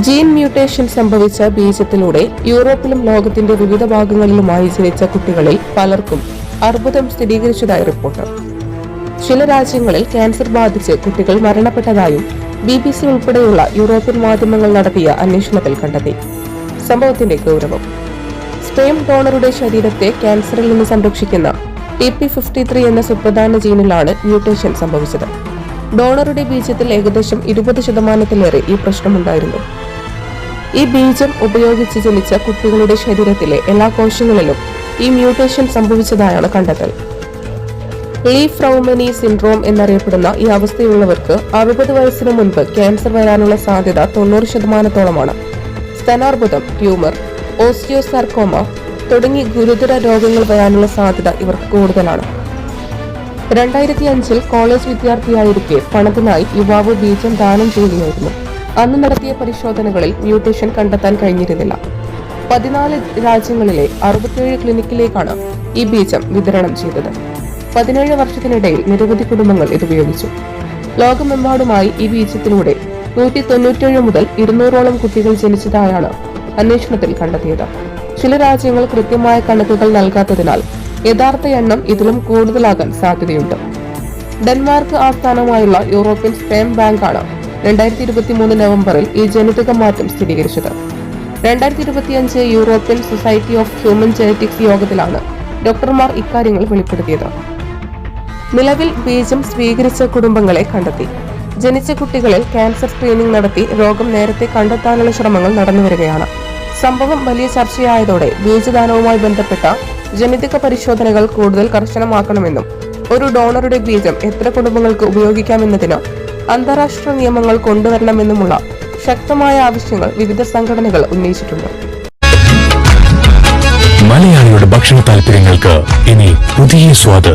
Gene mutation സംഭവിച്ച ബീജത്തിലൂടെ യൂറോപ്പിലും ലോകത്തിന്റെ വിവിധ ഭാഗങ്ങളിലുമായി ജനിച്ച കുട്ടികളിൽ പലർക്കും അർബുദം സ്ഥിരീകരിച്ചതായി റിപ്പോർട്ട്. ചില രാജ്യങ്ങളിൽ ക്യാൻസർ ബാധിച്ച് കുട്ടികൾ മരണപ്പെട്ടതായും ബി ബി സി ഉൾപ്പെടെയുള്ള യൂറോപ്യൻ മാധ്യമങ്ങൾ നടത്തിയ അന്വേഷണത്തിൽ കണ്ടെത്തി. സംഭവത്തിന്റെ ഗൗരവം. സ്പെയിം ഡോണറുടെ ശരീരത്തെ ക്യാൻസറിൽ നിന്ന് സംരക്ഷിക്കുന്ന ടി പി ഫിഫ്റ്റി ത്രീ എന്ന സുപ്രധാന ജീനിലാണ് മ്യൂട്ടേഷൻ സംഭവിച്ചത്. ഡോണറുടെ ബീജത്തിൽ ഏകദേശം ഇരുപത് ശതമാനത്തിലേറെ ഈ പ്രശ്നമുണ്ടായിരുന്നു. ഈ ബീജം ഉപയോഗിച്ച് ജനിച്ച കുട്ടികളുടെ ശരീരത്തിലെ എല്ലാ കോശങ്ങളിലും ഈ മ്യൂട്ടേഷൻ സംഭവിച്ചതായാണ് കണ്ടെത്തൽ. ലീഫ് ഫ്രൗമനി സിൻഡ്രോം എന്നറിയപ്പെടുന്ന ഈ അവസ്ഥയുള്ളവർക്ക് അറുപത് വയസ്സിന് മുൻപ് ക്യാൻസർ വരാനുള്ള സാധ്യത തൊണ്ണൂറ് ശതമാനത്തോളമാണ്. സ്തനാർബുദം ട്യൂമർ ഓസ്റ്റിയോസാർക്കോമ തുടങ്ങി ഗുരുതര രോഗങ്ങൾ വരാനുള്ള സാധ്യത ഇവർക്ക് കൂടുതലാണ്. രണ്ടായിരത്തി അഞ്ചിൽ കോളേജ് വിദ്യാർത്ഥിയായിരിക്കെ പണത്തിനായി യുവാവ് ബീജം ദാനം ചെയ്യുകയായിരുന്നു. അന്ന് നടത്തിയ പരിശോധനകളിൽ മ്യൂട്ടേഷൻ കണ്ടെത്താൻ കഴിഞ്ഞിരുന്നില്ല. പതിനാല് രാജ്യങ്ങളിലെ അറുപത്തിയേഴ് ക്ലിനിക്കിലേക്കാണ് ഈ ബീജം വിതരണം ചെയ്തത്. പതിനേഴ് വർഷത്തിനിടയിൽ നിരവധി കുടുംബങ്ങൾ ഇത് ഉപയോഗിച്ചു. ലോകമെമ്പാടുമായി ഈ ബീജത്തിലൂടെ നൂറ്റി തൊണ്ണൂറ്റേഴ് മുതൽ ഇരുന്നൂറോളം കുട്ടികൾ ജനിച്ചതായാണ് അന്വേഷണത്തിൽ കണ്ടെത്തിയത്. ചില രാജ്യങ്ങൾ കൃത്യമായ കണക്കുകൾ നൽകാത്തതിനാൽ യഥാർത്ഥ എണ്ണം ഇതിലും കൂടുതലാകാൻ സാധ്യതയുണ്ട്. ഡെൻമാർക്ക് ആസ്ഥാനമായുള്ള യൂറോപ്യൻ സ്പേം ബാങ്കാണ് രണ്ടായിരത്തി ഇരുപത്തി മൂന്ന് നവംബറിൽ ഈ ജനിതക മാറ്റം സ്ഥിരീകരിച്ചത്. രണ്ടായിരത്തി ഇരുപത്തിയഞ്ച് European society of human genetics യോഗത്തിലാണ് ഡോക്ടർമാർ ഇക്കാര്യങ്ങൾ വെളിപ്പെടുത്തിയത്. നിലവിൽ ബീജം സ്വീകരിച്ച കുടുംബങ്ങളെ കണ്ടെത്തി. ജനിച്ച കുട്ടികളിൽ ക്യാൻസർ സ്ക്രീനിംഗ് നടത്തി രോഗം നേരത്തെ കണ്ടെത്താനുള്ള ശ്രമങ്ങൾ നടന്നുവരികയാണ്. സംഭവം വലിയ ചർച്ചയായതോടെ ബീജദാനവുമായി ബന്ധപ്പെട്ട ജനിതക പരിശോധനകൾ കൂടുതൽ കർശനമാക്കണമെന്നും ഒരു ഡോണറുടെ ബീജം എത്ര കുടുംബങ്ങൾക്ക് ഉപയോഗിക്കാമെന്നതിന് അന്താരാഷ്ട്ര നിയമങ്ങൾ കൊണ്ടുവരണമെന്നുമുള്ള ശക്തമായ ആവശ്യങ്ങൾ വിവിധ സംഘടനകൾ ഉന്നയിച്ചിട്ടുണ്ട്. മലയാളിയുടെ ഭക്ഷണ താല്പര്യങ്ങൾക്ക് ഇനി പുതിയ സ്വാദ്.